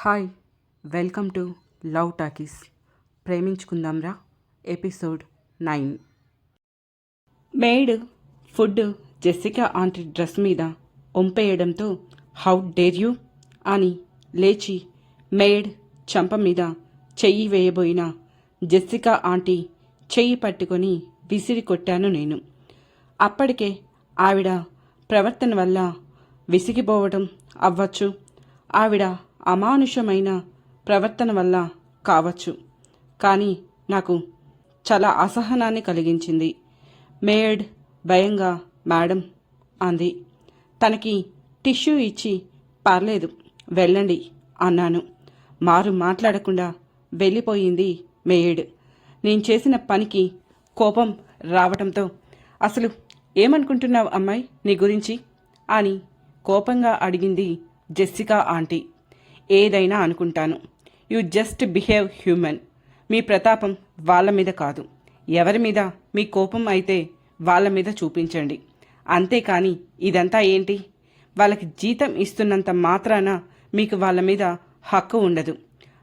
Hi welcome to Love Talkies. Preminchukundam Raa episode nine. Maid food Jessica aunty dress మీద ఒంపేయడంతో how dare you? అని లేచి made చంప మీద చెయ్యి వేయబోయిన జెస్సికా ఆంటీ చెయ్యి పట్టుకొని విసిరి కొట్టాను నేను. అప్పటికే ఆవిడ ప్రవర్తన వల్ల విసిగిపోవడం అవ్వచ్చు. ఆవిడ అమానుషమైన ప్రవర్తన వల్ల కావచ్చు. కానీ నాకు చాలా అసహనాన్ని కలిగించింది. మేడ్ భయంగా మేడం అంది. తనకి టిష్యూ ఇచ్చి పర్లేదు వెళ్ళండి అన్నాను. మారు మాట్లాడకుండా వెళ్ళిపోయింది మేయడ్ నేను చేసిన పనికి కోపం రావటంతో అసలు ఏమనుకుంటున్నావు అమ్మాయి నీ గురించి? అని కోపంగా అడిగింది జెస్సికా ఆంటీ. ఏదైనా అనుకుంటాను. You just behave human. మీ ప్రతాపం వాళ్ళ మీద కాదు. ఎవరి మీద? మీ కోపం అయితే వాళ్ళ మీద చూపించండి. అంతేకాని ఇదంతా ఏంటి? వాళ్ళకి జీతం ఇస్తున్నంత మాత్రాన మీకు వాళ్ళ మీద హక్కు ఉండదు.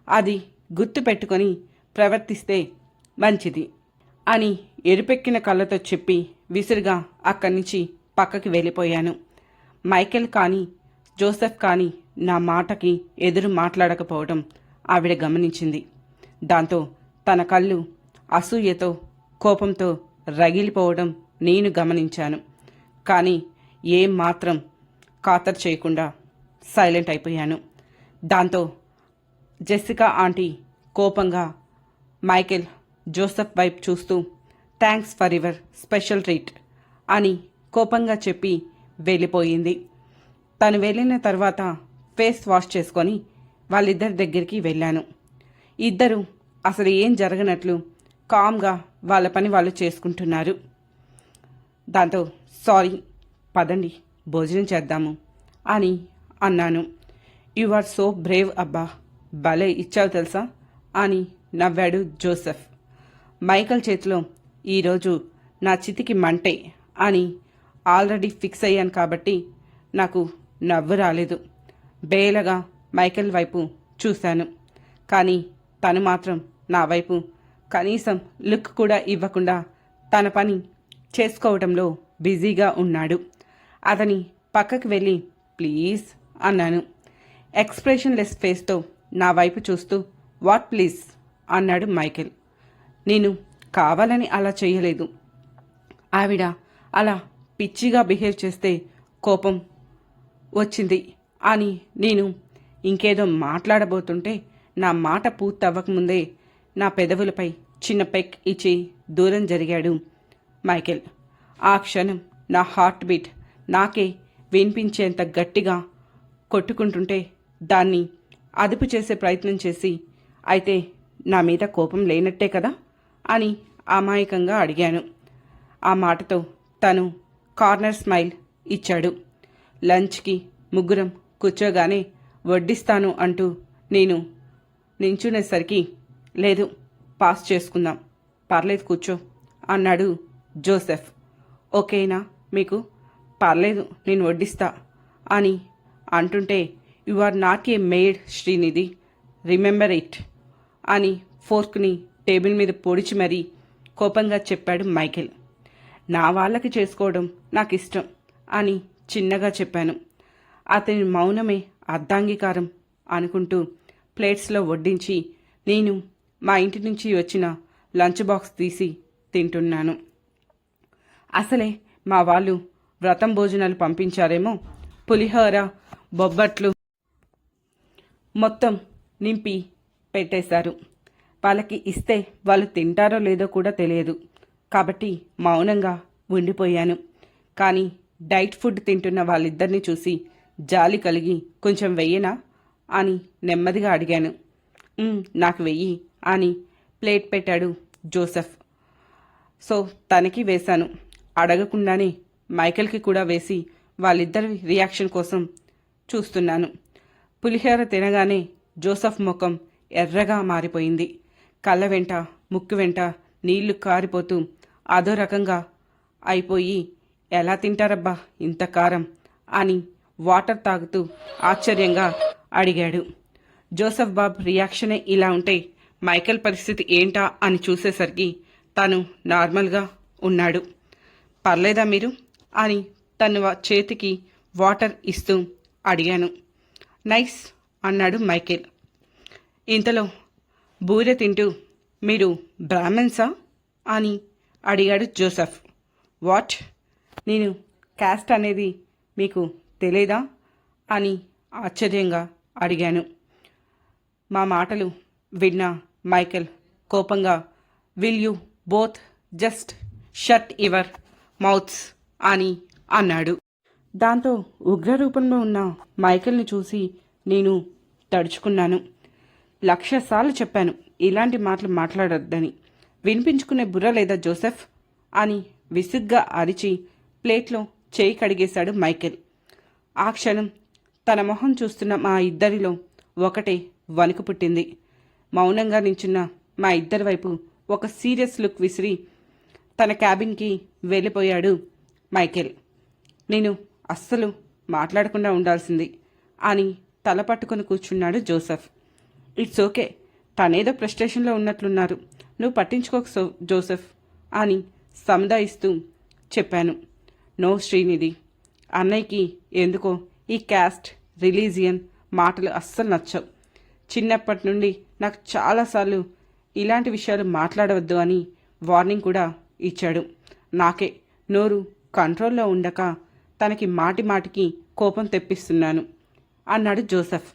అది గుర్తు పెట్టుకొని ప్రవర్తిస్తే మంచిది అని ఎరుపెక్కిన కళ్ళతో చెప్పి విసురుగా అక్కడి నుంచి పక్కకి వెళ్ళిపోయాను. మైకెల్ కానీ జోసెఫ్ కానీ నా మాటకి ఎదురు మాట్లాడకపోవడం ఆవిడ గమనించింది. దాంతో తన కళ్ళు అసూయతో కోపంతో రగిలిపోవడం నేను గమనించాను. కానీ ఏం మాత్రం ఖాతరు చేయకుండా సైలెంట్ అయిపోయాను. దాంతో జెస్సికా ఆంటీ కోపంగా మైకేల్ జోసెఫ్ వైపు చూస్తూ thanks for your special treat అని కోపంగా చెప్పి వెళ్ళిపోయింది. తను వెళ్ళిన తర్వాత ఫేస్ వాష్ చేసుకొని వాళ్ళిద్దరి దగ్గరికి వెళ్ళాను. ఇద్దరు అసలు ఏం జరగనట్లు కామ్గా వాళ్ళ పని వాళ్ళు చేసుకుంటున్నారు. దాంతో సారీ పదండి భోజనం చేద్దాము అని అన్నాను. యు ఆర్ సో బ్రేవ్ అబ్బా భలే ఇచ్చావు తెలుసా అని నవ్వాడు జోసెఫ్. మైకల్ చేతిలో ఈరోజు నా చితికి మంటే అని ఆల్రెడీ ఫిక్స్ అయ్యాను కాబట్టి నాకు నవ్వు రాలేదు. బేలగా మైకేల్ వైపు చూశాను. కానీ తను మాత్రం నా వైపు. కనీసం లుక్ కూడా ఇవ్వకుండా తన పని చేసుకోవడంలో బిజీగా ఉన్నాడు. అతని పక్కకు వెళ్ళి ప్లీజ్ అన్నాను. ఎక్స్ప్రెషన్ లెస్ ఫేస్తో నా వైపు చూస్తూ వాట్ ప్లీజ్ అన్నాడు మైకేల్. నేను కావాలని అలా చేయలేదు. ఆవిడ అలా పిచ్చిగా బిహేవ్ చేస్తే కోపం వచ్చింది. అని నేను ఇంకేదో మాట్లాడబోతుంటే నా మాట పూర్తవ్వకముందే నా పెదవులపై చిన్న పెక్ ఇచ్చి దూరం జరిగాడు మైకేల్. ఆ క్షణం నా హార్ట్ బీట్ నాకే వినిపించేంత గట్టిగా కొట్టుకుంటుంటే దాన్ని అదుపు చేసే ప్రయత్నం చేసి అయితే నా మీద కోపం లేనట్టే కదా? అని అమాయకంగా అడిగాను. ఆ మాటతో తను కార్నర్ స్మైల్ ఇచ్చాడు. లంచ్కి ముగ్గురం కూర్చోగానే వడ్డిస్తాను అంటూ నేను నించునేసరికి లేదు పాస్ చేసుకుందాం. పర్లేదు కూర్చో అన్నాడు జోసెఫ్. ఓకేనా మీకు పర్లేదు నేను వడ్డిస్తా అని అంటుంటే you are not a maid Srinidhi. Remember it అని ఫోర్క్ని టేబుల్ మీద పొడిచి మరీ కోపంగా చెప్పాడు మైకేల్ నా వాళ్ళకి చేసుకోవడం నాకు ఇష్టం అని చిన్నగా చెప్పాను. అతని మౌనమే అర్ధాంగీకారం అనుకుంటూ ప్లేట్స్లో వడ్డించి నేను మా ఇంటి నుంచి వచ్చిన లంచ్ బాక్స్ తీసి తింటున్నాను. అసలే మా వాళ్ళు వ్రతం భోజనాలు పంపించారేమో పులిహోర బొబ్బట్లు మొత్తం నింపి పెట్టేశారు. వాళ్ళకి ఇస్తే వాళ్ళు తింటారో లేదో కూడా తెలియదు. కాబట్టి మౌనంగా ఉండిపోయాను. కానీ డైట్ ఫుడ్ తింటున్న వాళ్ళిద్దరిని చూసి జాలి కలిగి కొంచెం వెయ్యనా? అని నెమ్మదిగా అడిగాను. నాకు వెయ్యి అని ప్లేట్ పెట్టాడు జోసెఫ్. సో తనకి వేశాను. అడగకుండానే మైకేల్కి కూడా వేసి వాళ్ళిద్దరి రియాక్షన్ కోసం చూస్తున్నాను. పులిహోర తినగానే జోసెఫ్ ముఖం ఎర్రగా మారిపోయింది. కళ్ళ వెంట ముక్కు వెంట నీళ్ళు కారిపోతూ అదో రకంగా అయిపోయి ఎలా తింటారబ్బా ఇంత కారం? అని వాటర్ తాగుతూ ఆశ్చర్యంగా అడిగాడు. జోసఫ్ బాబ్ రియాక్షనే ఇలా ఉంటే మైకేల్ పరిస్థితి ఏంటా అని చూసేసరికి తను నార్మల్గా ఉన్నాడు. పర్లేదా మీరు? అని తను చేతికి వాటర్ ఇస్తూ అడిగాను. నైస్ అన్నాడు మైకేల్. ఇంతలో బూరె తింటూ మీరు బ్రాహ్మణ్సా? అని అడిగాడు జోసెఫ్. వాట్? నేను క్యాస్ట్ అనేది మీకు తెలీదా? అని ఆశ్చర్యంగా అడిగాను. మా మాటలు విన్న మైకెల్ కోపంగా will you both just shut your mouths అని అన్నాడు. దాంతో ఉగ్రరూపంలో ఉన్న మైకెల్ని చూసి నేను తడుచుకున్నాను. లక్ష సార్లు చెప్పాను ఇలాంటి మాటలు మాట్లాడొద్దని. వినిపించుకునే బుర్ర లేదా జోసెఫ్? అని విసుగ్గా అరిచి ప్లేట్లో చేయి కడిగేశాడు మైకెల్. ఆ క్షణం తన మొహం చూస్తున్న మా ఇద్దరిలో ఒకటే వణుకు పుట్టింది. మౌనంగా నించున్న మా ఇద్దరి వైపు ఒక సీరియస్ లుక్ విసిరి తన క్యాబిన్కి వెళ్ళిపోయాడు మైకేల్. నేను అస్సలు మాట్లాడకుండా ఉండాల్సింది అని తల పట్టుకొని కూర్చున్నాడు జోసెఫ్. ఇట్స్ ఓకే తనేదో ప్రస్టేషన్లో ఉన్నట్లున్నారు నువ్వు పట్టించుకోక సో జోసెఫ్ అని సముదాయిస్తూ చెప్పాను. నో శ్రీనిధి. అన్నయ్యకి ఎందుకో ఈ క్యాస్ట్ రిలీజియన్ మాటలు అస్సలు నచ్చవు. చిన్నప్పటి నుండి నాకు చాలాసార్లు ఇలాంటి విషయాలు మాట్లాడవద్దు అని వార్నింగ్ కూడా ఇచ్చాడు. నాకే నోరు కంట్రోల్లో ఉండక తనకి మాటి మాటికి కోపం తెప్పిస్తున్నాను. అన్నాడు Joseph.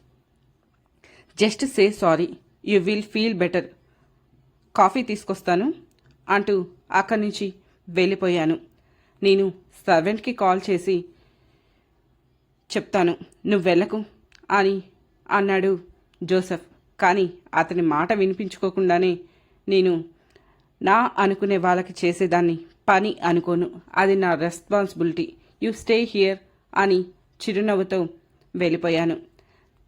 Just say sorry you will feel better. Coffee తీసుకొస్తాను అంటూ అక్కడి నుంచి వెళ్ళిపోయాను. నేను సర్వెంట్కి కాల్ చేసి చెప్తాను. నువ్వు వెళ్ళకు అని అన్నాడు జోసెఫ్. కానీ అతని మాట వినిపించుకోకుండానే నేను నా అనుకునే వాళ్ళకి చేసేదాన్ని. పని అనుకోను. అది నా రెస్పాన్సిబిలిటీ. యు స్టే హియర్ అని చిరునవ్వుతో వెళ్ళిపోయాను.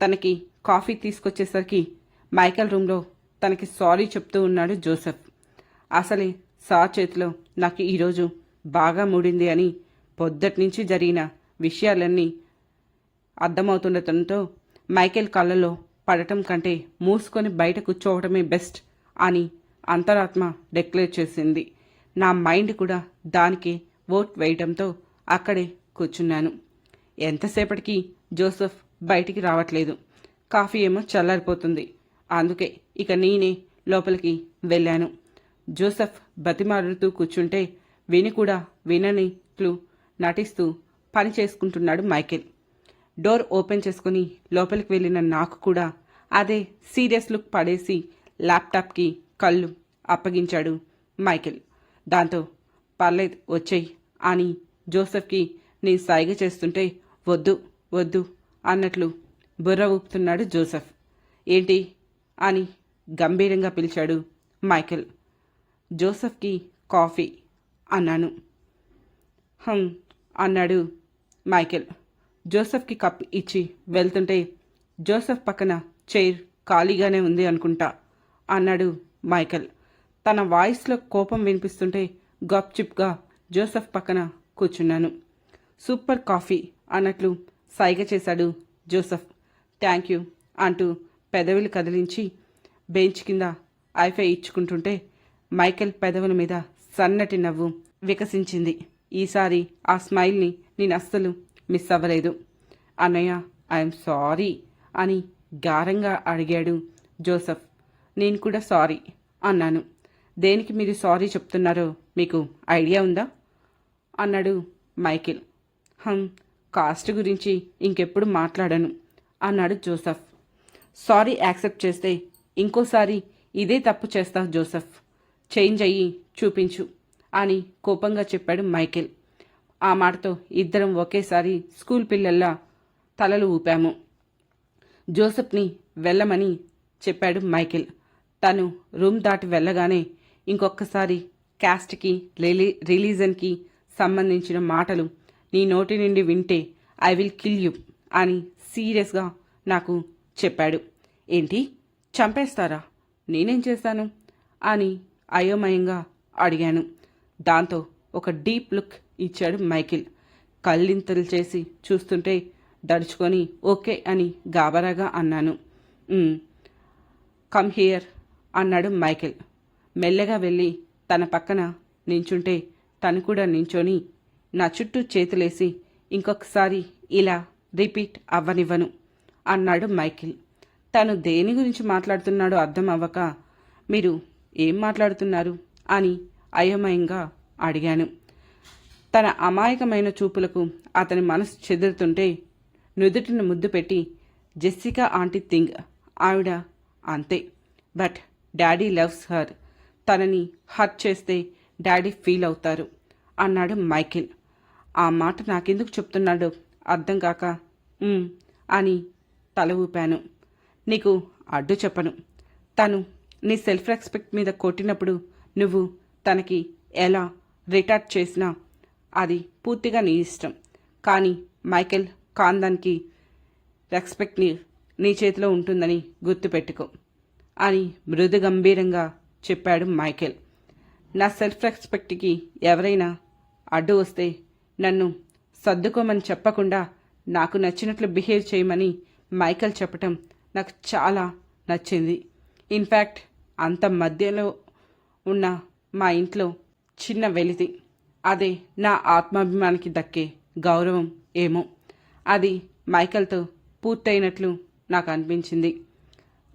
తనకి కాఫీ తీసుకొచ్చేసరికి మైకల్ రూమ్లో తనకి సారీ చెప్తూ ఉన్నాడు జోసెఫ్. అసలే సార్ చేతిలో నాకు ఈరోజు బాగా మూడింది అని పొద్దటి నుంచి జరిగిన విషయాలన్నీ అర్థమవుతుండటంతో మైకేల్ కళ్ళలో పడటం కంటే మూసుకొని బయట కూర్చోవడమే బెస్ట్ అని అంతరాత్మ డిక్లేర్ చేసింది. నా మైండ్ కూడా దానికి ఓట్ వేయడంతో అక్కడే కూర్చున్నాను. ఎంతసేపటికి జోసెఫ్ బయటికి రావట్లేదు. కాఫీ ఏమో చల్లారిపోతుంది. అందుకే ఇక నేనే లోపలికి వెళ్ళాను. జోసెఫ్ బతిమారుతూ కూర్చుంటే విని కూడా విననిట్లు నటిస్తూ పని చేసుకుంటున్నాడు మైకేల్. డోర్ ఓపెన్ చేసుకుని లోపలికి వెళ్ళిన నాకు కూడా అదే సీరియస్ లుక్ పడేసి ల్యాప్టాప్కి కళ్ళు అప్పగించాడు మైకిల్. దాంతో పర్లేదు వచ్చేయి అని జోసెఫ్కి నేను సైగ చేస్తుంటే వద్దు వద్దు అన్నట్లు బుర్ర ఊపుతున్నాడు జోసెఫ్. ఏంటి? అని గంభీరంగా పిలిచాడు మైకిల్. జోసెఫ్కి కాఫీ అన్నాను. హం అన్నాడు మైకిల్. జోసెఫ్కి కప్ ఇచ్చి వెళ్తుంటే జోసెఫ్ పక్కన చైర్ ఖాళీగానే ఉంది అనుకుంటా అన్నాడు మైకెల్. తన వాయిస్లో కోపం వినిపిస్తుంటే గప్చిప్గా జోసెఫ్ పక్కన కూర్చున్నాను. సూపర్ కాఫీ అన్నట్లు సైగ చేశాడు జోసెఫ్. థ్యాంక్ యూ అంటూ పెదవులు కదిలించి బెంచ్ కింద ఐఫై ఇచ్చుకుంటుంటే మైకెల్ పెదవుల మీద సన్నటి నవ్వు వికసించింది. ఈసారి ఆ స్మైల్ని నేను అస్సలు మిస్ అవ్వలేదు. అన్నయ్య ఐఎమ్ సారీ అని గారంగా అడిగాడు జోసఫ్. నేను కూడా సారీ అన్నాను. దేనికి మీరు సారీ చెప్తున్నారో మీకు ఐడియా ఉందా? అన్నాడు మైకిల్. హం కాస్ట్ గురించి ఇంకెప్పుడు మాట్లాడను అన్నాడు జోసఫ్. సారీ యాక్సెప్ట్ చేస్తే ఇంకోసారి ఇదే తప్పు చేస్తావు జోసెఫ్. చేంజ్ అయ్యి చూపించు అని కోపంగా చెప్పాడు మైకిల్. ఆ మాటతో ఇద్దరం ఒకేసారి స్కూల్ పిల్లల్లా తలలు ఊపాము. జోసెఫ్ని వెళ్ళమని చెప్పాడు మైకేల్. తను రూమ్ దాటి వెళ్ళగానే ఇంకొకసారి క్యాస్ట్కి రిలీ రిలీజన్కి సంబంధించిన మాటలు నీ నోటి నుండి వింటే ఐ విల్ కిల్ యూ అని సీరియస్గా నాకు చెప్పాడు. ఏంటి? చంపేస్తారా? నేనేం చేశాను? అని అయోమయంగా అడిగాను. దాంతో ఒక డీప్ లుక్ ఇచ్చాడు మైకిల్. కళ్ళింతలు చేసి చూస్తుంటే దడుచుకొని ఓకే అని గాబరాగా అన్నాను. కమ్ హియర్ అన్నాడు మైకేల్. మెల్లగా వెళ్ళి తన పక్కన నించుంటే తను కూడా నించొని నా చుట్టూ చేతులేసి ఇంకొకసారి ఇలా రిపీట్ అవ్వనివ్వను అన్నాడు మైకేల్. తను దేని గురించి మాట్లాడుతున్నాడో అర్థం అవ్వక మీరు ఏం మాట్లాడుతున్నారు అని అయోమయంగా అడిగాను. తన అమాయకమైన చూపులకు అతని మనసు చెదురుతుంటే నుదుటిని ముద్దు పెట్టి జెస్సికా ఆంటీ థింగ్. ఆవిడ అంతే. But daddy loves her. తనని హర్ట్ చేస్తే డాడీ ఫీల్ అవుతారు అన్నాడు మైకిల్ ఆ మాట నాకెందుకు చెప్తున్నాడు? అర్థం కాక అని తల ఊపాను. నీకు అడ్డు చెప్పను. తను నీ సెల్ఫ్ రెస్పెక్ట్ మీద కొట్టినప్పుడు నువ్వు తనకి ఎలా రిటార్ట్ చేసినా అది పూర్తిగా నీ ఇష్టం. కానీ మైకెల్ కాందానికి రెస్పెక్ట్ నీ నీ చేతిలో ఉంటుందని గుర్తుపెట్టుకో అని మృదు గంభీరంగా చెప్పాడు మైకెల్. నా సెల్ఫ్ రెస్పెక్ట్కి ఎవరైనా అడ్డు వస్తే నన్ను సర్దుకోమని చెప్పకుండా నాకు నచ్చినట్లు బిహేవ్ చేయమని మైకెల్ చెప్పటం నాకు చాలా నచ్చింది. ఇన్ఫ్యాక్ట్ అంత మధ్యలో ఉన్న మా ఇంట్లో చిన్న వెలితి అదే నా ఆత్మాభిమానికి దక్కే గౌరవం ఏమో. అది మైకల్తో పూర్తయినట్లు నాకు అనిపించింది.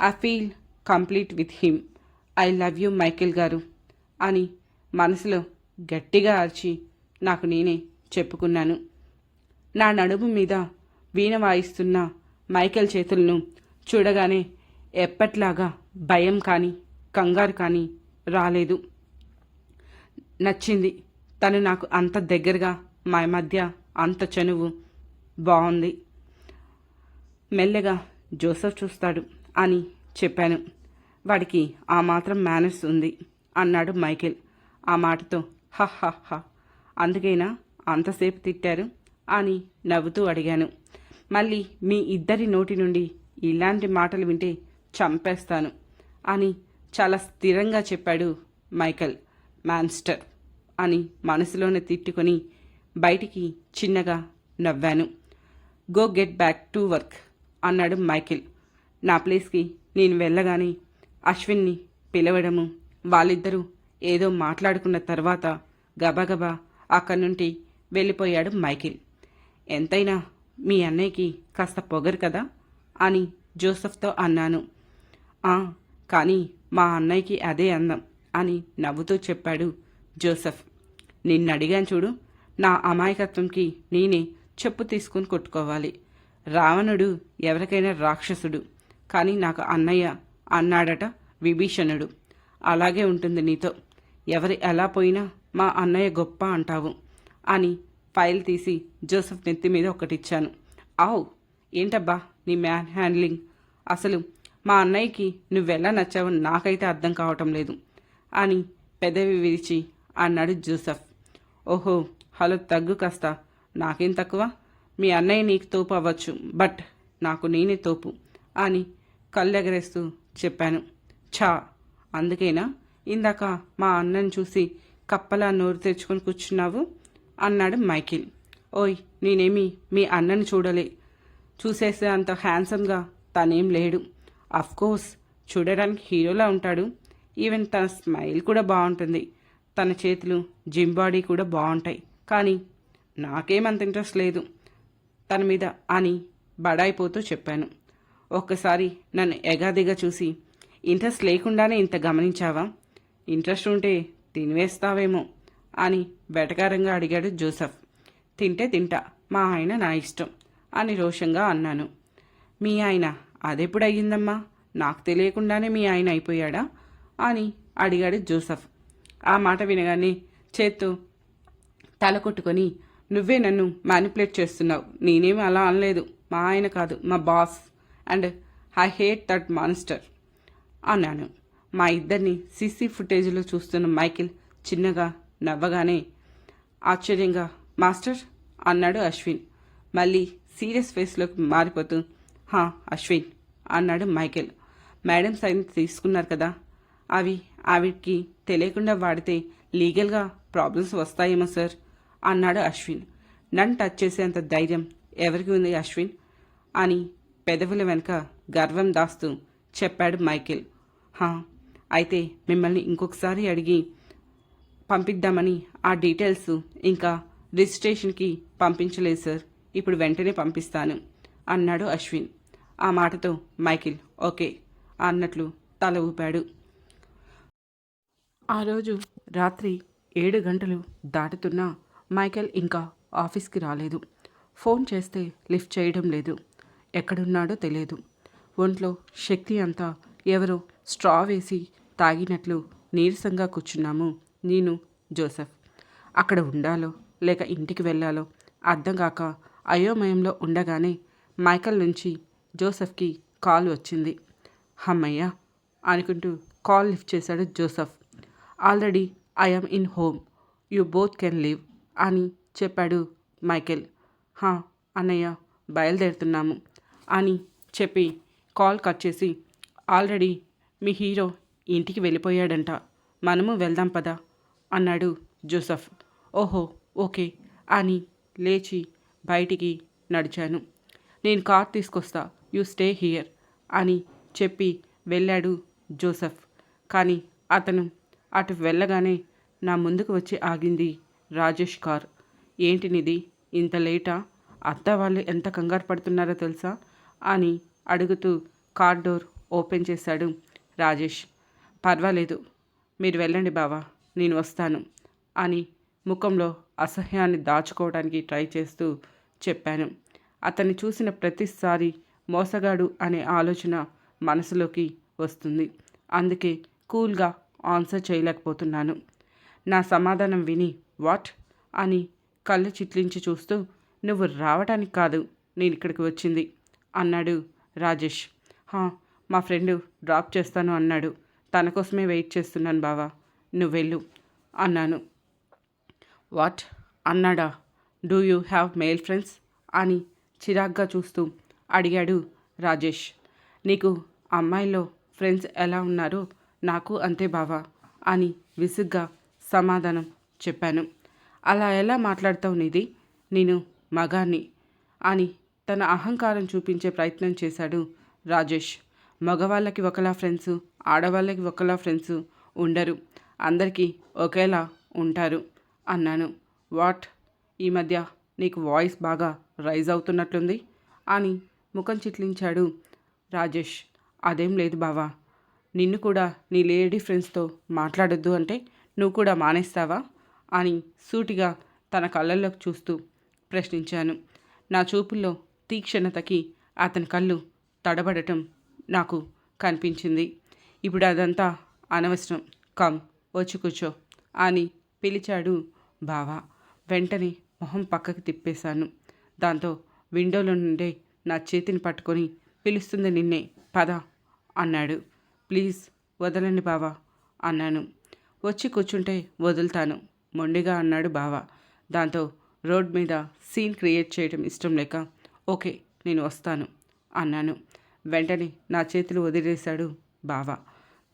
I feel complete with him I love you Michael garu అని మనసులో గట్టిగా అరిచి నాకు నేనే చెప్పుకున్నాను. నా నడుము మీద వీణ వాయిస్తున్న మైకేల్ చేతులను చూడగానే ఎప్పట్లాగా భయం కానీ కంగారు కానీ రాలేదు. నచ్చింది. తను నాకు అంత దగ్గరగా మా మధ్య అంత చనువు. బాగుంది మెల్లగా జోసఫ్ చూస్తాడు అని చెప్పాను. వాడికి ఆ మాత్రం మేనర్స్ ఉంది అన్నాడు మైకేల్. ఆ మాటతో హ హ హ అంతసేపు తిట్టారు అని నవ్వుతూ అడిగాను. మళ్ళీ మీ ఇద్దరి నోటి నుండి ఇలాంటి మాటలు వింటే చంపేస్తాను అని చాలా స్థిరంగా చెప్పాడు మైకల్. మాన్స్టర్. అని మనసులోనే తిట్టుకొని బయటికి చిన్నగా నవ్వాను. Go get back to work అన్నాడు మైకిల్. నా ప్లేస్కి నేను వెళ్ళగానే అశ్విన్ని పిలవడము వాళ్ళిద్దరూ ఏదో మాట్లాడుకున్న తర్వాత గబగబా అక్కడి నుండి వెళ్ళిపోయాడు మైకిల్. ఎంతైనా మీ అన్నయ్యకి కాస్త పొగరు కదా? అని జోసెఫ్తో అన్నాను. కానీ మా అన్నయ్యకి అదే అందం అని నవ్వుతూ చెప్పాడు జోసెఫ్. నిన్ను అడిగాను చూడు. నా అమాయకత్వంకి నేనే చెప్పు తీసుకుని కొట్టుకోవాలి. రావణుడు ఎవరికైనా రాక్షసుడు. కానీ నాకు అన్నయ్య అన్నాడట విభీషణుడు. అలాగే ఉంటుంది నీతో. ఎవరు ఎలా పోయినా మా అన్నయ్య గొప్ప అంటావు అని ఫైల్ తీసి జోసెఫ్ నెత్తి మీద ఒకటిచ్చాను ఆవ్ ఏంటబ్బా నీ మ్యాన్ హ్యాండ్లింగ్? అసలు మా అన్నయ్యకి నువ్వెలా నచ్చావో నాకైతే అర్థం కావటం లేదు అని పెదవి విరిచి అన్నాడు జోసెఫ్. ఓహో హలో తగ్గు కాస్త. నాకేం తక్కువ? మీ అన్నయ్య నీకు తోపు అవ్వచ్చు బట్ నాకు నేనే తోపు అని కళ్ళెగరేస్తూ చెప్పాను. ఛా అందుకేనా? ఇందాక మా అన్నని చూసి కప్పలా నోరు తెచ్చుకొని కూర్చున్నావు? అన్నాడు మైకిల్. ఓయ్ నేనేమి మీ అన్నని చూడలే. చూసేసే అంత హ్యాండ్సమ్గా తనేం లేడు. అఫ్కోర్స్ చూడడానికి హీరోలా ఉంటాడు. ఈవెన్ తన స్మైల్ కూడా బాగుంటుంది. తన చేతులు జిమ్ బాడీ కూడా బాగుంటాయి. కానీ నాకేమంత ఇంట్రెస్ట్ లేదు. తన మీద అని బడాయిపోతూ చెప్పాను. ఒక్కసారి నన్ను ఎగాదిగా చూసి ఇంట్రెస్ట్ లేకుండానే ఇంత గమనించావా? ఇంట్రెస్ట్ ఉంటే తినివేస్తావేమో? అని వెటకారంగా అడిగాడు జోసెఫ్. తింటే తింటా మా ఆయన నా ఇష్టం అని రోషంగా అన్నాను. మీ ఆయన అదెప్పుడు అయ్యిందమ్మా? నాకు తెలియకుండానే మీ ఆయన అయిపోయాడా? అని అడిగాడు జోసఫ్. ఆ మాట వినగానే చేత్తో తల కొట్టుకొని నువ్వే నన్ను మ్యానిపులేట్ చేస్తున్నావు. నేనేమి అలా అనలేదు. మా ఆయన కాదు మా boss and I hate that monster అన్నాను. మా ఇద్దరిని సీసీ ఫుటేజ్లో చూస్తున్న మైకిల్ చిన్నగా నవ్వగానే ఆశ్చర్యంగా మాస్టర్? అన్నాడు అశ్విన్. మళ్ళీ సీరియస్ ఫేస్లోకి మారిపోతూ హా అశ్విన్ అన్నాడు మైకేల్. మేడం సైన్ తీసుకున్నారు కదా. అవి ఆవిడకి తెలియకుండా వాడితే లీగల్గా ప్రాబ్లమ్స్ వస్తాయేమో సార్ అన్నాడు అశ్విన్. నన్ను టచ్ చేసేంత ధైర్యం ఎవరికి ఉంది అశ్విన్? అని పెదవుల వెనుక గర్వం దాస్తూ చెప్పాడు మైకేల్. హా అయితే మిమ్మల్ని ఇంకొకసారి అడిగి పంపిద్దామని ఆ డీటెయిల్స్ ఇంకా రిజిస్ట్రేషన్కి పంపించలేదు సార్. ఇప్పుడు వెంటనే పంపిస్తాను అన్నాడు అశ్విన్. ఆ మాటతో మైకిల్ ఓకే అన్నట్లు తల ఊపాడు. ఆ రోజు రాత్రి ఏడు గంటలు దాటుతున్నా మైకేల్ ఇంకా ఆఫీస్కి రాలేదు. ఫోన్ చేస్తే లిఫ్ట్ చేయడం లేదు. ఎక్కడున్నాడో తెలియదు. ఒంట్లో శక్తి అంతా ఎవరో స్ట్రా వేసి తాగినట్లు నీరసంగా కూర్చున్నాము నేను జోసెఫ్. అక్కడ ఉండాలో లేక ఇంటికి వెళ్ళాలో అర్థం కాక అయోమయంలో ఉండగానే మైకల్ నుంచి జోసెఫ్కి కాల్ వచ్చింది. హమ్మయ్య అనుకుంటూ కాల్ లిఫ్ట్ చేశాడు Joseph. Already I'm in home. You both can leave అని చెప్పాడు మైకేల్. హా అన్నయ్య బయలుదేరుతున్నాము అని చెప్పి కాల్ కట్ చేసి ఆల్రెడీ మీ హీరో ఇంటికి వెళ్ళిపోయాడంట. మనము వెళ్దాం పదా అన్నాడు జోసఫ్. ఓహో ఓకే అని లేచి బయటికి నడిచాను. నేను కార్ తీసుకొస్తా యూ స్టే హియర్ అని చెప్పి వెళ్ళాడు జోసఫ్. కానీ అతను అటు వెళ్ళగానే నా ముందుకు వచ్చి ఆగింది రాజేష్ కార్. ఏంటినిది ఇంత లేటా? అత్త వాళ్ళు ఎంత కంగారు పడుతున్నారో తెలుసా? అని అడుగుతూ కార్ డోర్ ఓపెన్ చేశాడు రాజేష్. పర్వాలేదు మీరు వెళ్ళండి బావా నేను వస్తాను అని ముఖంలో అసహ్యాన్ని దాచుకోవడానికి ట్రై చేస్తూ చెప్పాను. అతన్ని చూసిన ప్రతిసారి మోసగాడు అనే ఆలోచన మనసులోకి వస్తుంది. అందుకే కూల్గా ఆన్సర్ చేయలేకపోతున్నాను. నా సమాధానం విని వాట్? అని కళ్ళు చిట్లించి చూస్తూ నువ్వు రావటానికి కాదు నేను ఇక్కడికి వచ్చింది అన్నాడు రాజేష్. హా మా ఫ్రెండు డ్రాప్ చేస్తాను అన్నాడు. తన కోసమే వెయిట్ చేస్తున్నాను బావా నువ్వు వెళ్ళు అన్నాను. వాట్? అన్నాడా. Do you have male friends? అని చిరాగ్గా చూస్తూ అడిగాడు రాజేష్. నీకు అమ్మాయిలో ఫ్రెండ్స్ ఎలా ఉన్నారో నాకు అంతే బావా అని విసుగ్గా సమాధానం చెప్పాను. అలా ఎలా మాట్లాడతావు నిధి? నేను మగాన్ని అని తన అహంకారం చూపించే ప్రయత్నం చేశాడు రాజేష్. మగవాళ్ళకి ఒకలా ఫ్రెండ్స్ ఆడవాళ్ళకి ఒకలా ఫ్రెండ్స్ ఉండరు. అందరికీ ఒకేలా ఉంటారు అన్నాను. వాట్? ఈ మధ్య నీకు వాయిస్ బాగా రైజ్ అవుతున్నట్లుంది అని ముఖం చిట్లించాడు రాజేష్. అదేం లేదు బావా. నిన్ను కూడా నీ లేడీ ఫ్రెండ్స్తో మాట్లాడొద్దు అంటే నువ్వు కూడా మానేస్తావా? అని సూటిగా తన కళ్ళల్లోకి చూస్తూ ప్రశ్నించాను. నా చూపుల్లో తీక్షణతకి అతని కళ్ళు తడబడటం నాకు కనిపించింది. ఇప్పుడు అదంతా అనవసరం. కమ్ వచ్చి కూర్చో అని పిలిచాడు బావా. వెంటనే మొహం పక్కకి తిప్పేశాను. దాంతో విండోలో నుండే నా చేతిని పట్టుకొని పిలుస్తుంది నిన్నే పద అన్నాడు. ప్లీజ్ వదలండి బావా అన్నాను. వచ్చి కూర్చుంటే వదులుతాను మొండిగా అన్నాడు బావ. దాంతో రోడ్ మీద సీన్ క్రియేట్ చేయడం ఇష్టం లేక ఓకే నేను వస్తాను అన్నాను. వెంటనే నా చేతులు వదిలేశాడు బావ.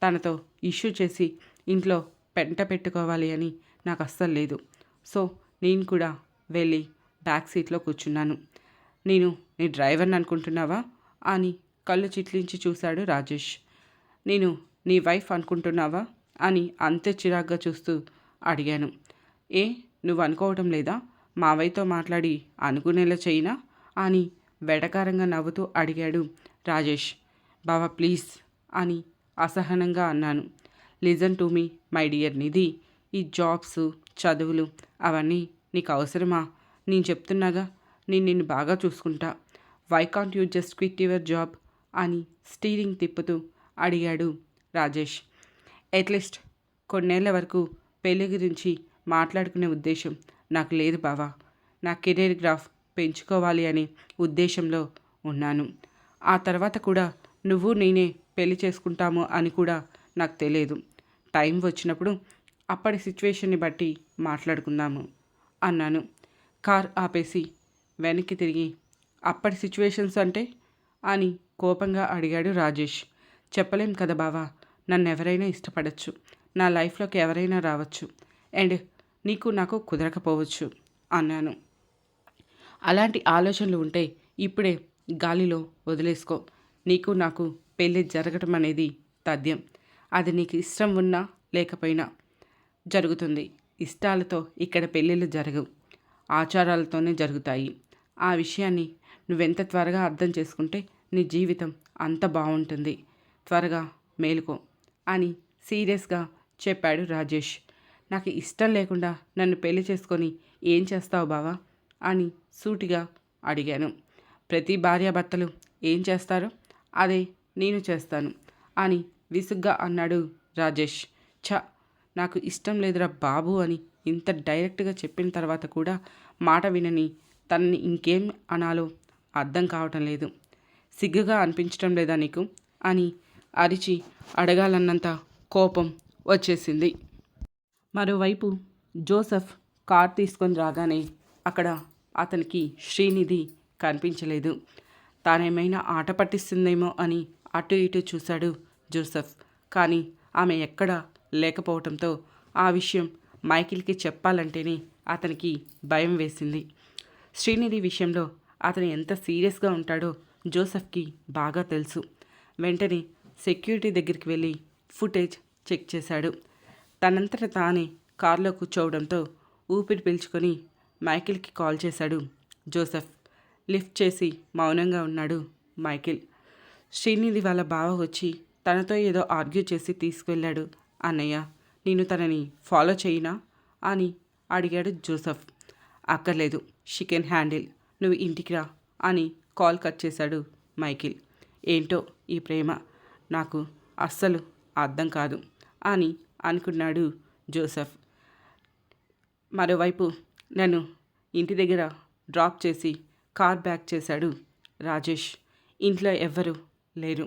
తనతో ఇష్యూ చేసి ఇంట్లో పెంట పెట్టుకోవాలి అని నాకు అస్సలు లేదు. సో నేను కూడా వెళ్ళి బ్యాక్ సీట్లో కూర్చున్నాను. నేను నీ డ్రైవర్ని అనుకుంటున్నావా? అని కళ్ళు చిట్లించి చూశాడు రాజేష్. నేను నీ వైఫ్ అనుకుంటున్నావా? అని అంతే చిరాగ్గా చూస్తూ అడిగాను. ఏ నువ్వు అనుకోవటం లేదా? మావయ్యతో మాట్లాడి అనుకునేలా చేయినా? అని వెటకారంగా నవ్వుతూ అడిగాడు రాజేష్. బావా ప్లీజ్ అని అసహనంగా అన్నాను. Listen to me my dear Nidhi. ఈ జాబ్స్ చదువులు అవన్నీ నీకు అవసరమా? నేను చెప్తున్నాగా నేను నిన్ను బాగా చూసుకుంటా. Why can't you just quit your job? అని స్టీరింగ్ తిప్పుతూ అడిగాడు రాజేష్. అట్లీస్ట్ కొన్నేళ్ళ వరకు పెళ్ళి గురించి మాట్లాడుకునే ఉద్దేశం నాకు లేదు బావా. నా కెరీర్ గ్రాఫ్ పెంచుకోవాలి అనే ఉద్దేశంలో ఉన్నాను. ఆ తర్వాత కూడా నువ్వు నేనే పెళ్ళి చేసుకుంటాము అని కూడా నాకు తెలియదు. టైం వచ్చినప్పుడు అప్పటి సిచ్యువేషన్ని బట్టి మాట్లాడుకుందాము అన్నాను. కార్ ఆపేసి వెనక్కి తిరిగి అప్పటి సిచ్యువేషన్స్ అంటే? అని కోపంగా అడిగాడు రాజేష్. చెప్పలేం కదా బావా. నన్ను ఎవరైనా ఇష్టపడచ్చు. నా లైఫ్లోకి ఎవరైనా రావచ్చు. అండ్ నీకు నాకు కుదరకపోవచ్చు అన్నాను. అలాంటి ఆలోచనలు ఉంటే ఇప్పుడే గాలిలో వదిలేసుకో. నీకు నాకు పెళ్ళి జరగటం అనేది తథ్యం. అది నీకు ఇష్టం ఉన్నా లేకపోయినా జరుగుతుంది. ఇష్టాలతో ఇక్కడ పెళ్ళిళ్ళు జరగవు. ఆచారాలతోనే జరుగుతాయి. ఆ విషయాన్ని నువ్వెంత త్వరగా అర్థం చేసుకుంటే నీ జీవితం అంత బాగుంటుంది. త్వరగా మేలుకో అని సీరియస్గా చెప్పాడు రాజేష్. నాకు ఇష్టం లేకుండా నన్ను పెళ్ళి చేసుకొని ఏం చేస్తావు బావా? అని సూటిగా అడిగాను. ప్రతి భార్యాభర్తలు ఏం చేస్తారో? అదే నేను చేస్తాను అని విసుగ్గా అన్నాడు రాజేష్. ఛ నాకు ఇష్టం లేదురా బాబు అని ఇంత డైరెక్ట్గా చెప్పిన తర్వాత కూడా మాట వినని తనని ఇంకేం అనాలో అర్థం కావటం లేదు. సిగ్గుగా అనిపించటం లేదా నీకు? అని అరిచి అడగాలన్నంత కోపం వచ్చేసింది. మరోవైపు జోసెఫ్ కార్ తీసుకొని రాగానే అక్కడ అతనికి శ్రీనిధి కనిపించలేదు. తానేమైనా ఆట పట్టిస్తుందేమో అని అటు ఇటు చూశాడు జోసెఫ్. కానీ ఆమె ఎక్కడా లేకపోవడంతో ఆ విషయం మైకిల్కి చెప్పాలంటేనే అతనికి భయం వేసింది. శ్రీనిధి విషయంలో అతను ఎంత సీరియస్గా ఉంటాడో జోసెఫ్కి బాగా తెలుసు. వెంటనే సెక్యూరిటీ దగ్గరికి వెళ్ళి ఫుటేజ్ చెక్ చేశాడు. తనంతట తానే కారులో కూర్చోవడంతో ఊపిరి పీల్చుకొని మైకిల్కి కాల్ చేశాడు. జోసెఫ్ లిఫ్ట్ చేసి మౌనంగా ఉన్నాడు మైకిల్. శ్రీనిధి వాళ్ళ బావ వచ్చి తనతో ఏదో ఆర్గ్యూ చేసి తీసుకువెళ్ళాడు అన్నయ్య నేను తనని ఫాలో చేయినా? అని అడిగాడు జోసెఫ్. అక్కర్లేదు షికెన్ హ్యాండిల్. నువ్వు ఇంటికి రా అని కాల్ కట్ చేశాడు మైకిల్. ఏంటో ఈ ప్రేమ? నాకు అస్సలు అర్థం కాదు అని అనుకున్నాడు జోసెఫ్. మరోవైపు నన్ను ఇంటి దగ్గర డ్రాప్ చేసి కార్ బ్యాక్ చేశాడు రాజేష్. ఇంట్లో ఎవ్వరు లేరు.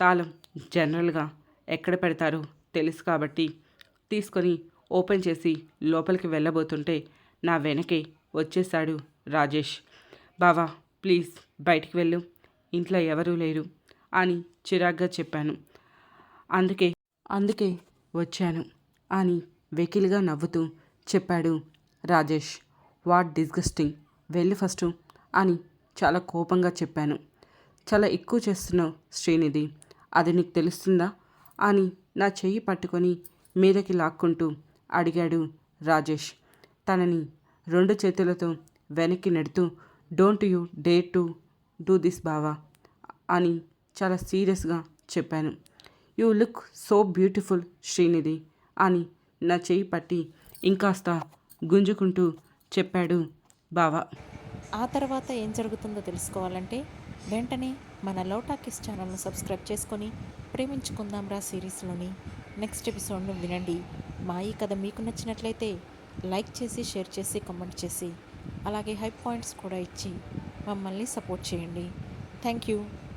తాళం జనరల్గా ఎక్కడ పెడతారో తెలుసు కాబట్టి తీసుకొని ఓపెన్ చేసి లోపలికి వెళ్ళబోతుంటే నా వెనకే వచ్చేశాడు రాజేష్. బావా ప్లీజ్ బయటికి వెళ్ళు. ఇంట్లో ఎవరూ లేరు అని చిరాగ్గా చెప్పాను. అందుకే అందుకే వచ్చాను అని వెకిలిగా నవ్వుతూ చెప్పాడు రాజేష్. What disgusting. వెళ్ళి ఫస్ట్ అని చాలా కోపంగా చెప్పాను. చాలా ఎక్కువ చేస్తున్నావు శ్రీనిధి. అది నీకు తెలుస్తుందా? అని నా చెయ్యి పట్టుకొని మీదకి లాక్కుంటూ అడిగాడు రాజేష్. తనని రెండు చేతులతో వెనక్కి నెడుతూ don't you dare to do this బావా అని చాలా సీరియస్గా చెప్పాను. You look so beautiful Srinidhi అని నా చేయి పట్టి ఇంకాస్త గుంజుకుంటూ చెప్పాడు బావా. ఆ తర్వాత ఏం జరుగుతుందో తెలుసుకోవాలంటే వెంటనే మన లోటాకిస్ ఛానల్ను సబ్స్క్రైబ్ చేసుకొని ప్రేమించుకుందాం రా సిరీస్లోని నెక్స్ట్ ఎపిసోడ్ను వినండి. మా ఈ కథ మీకు నచ్చినట్లయితే లైక్ చేసి షేర్ చేసి కమెంట్ చేసి అలాగే హై పాయింట్స్ కూడా ఇచ్చి మమ్మల్ని సపోర్ట్ చేయండి. Thank you.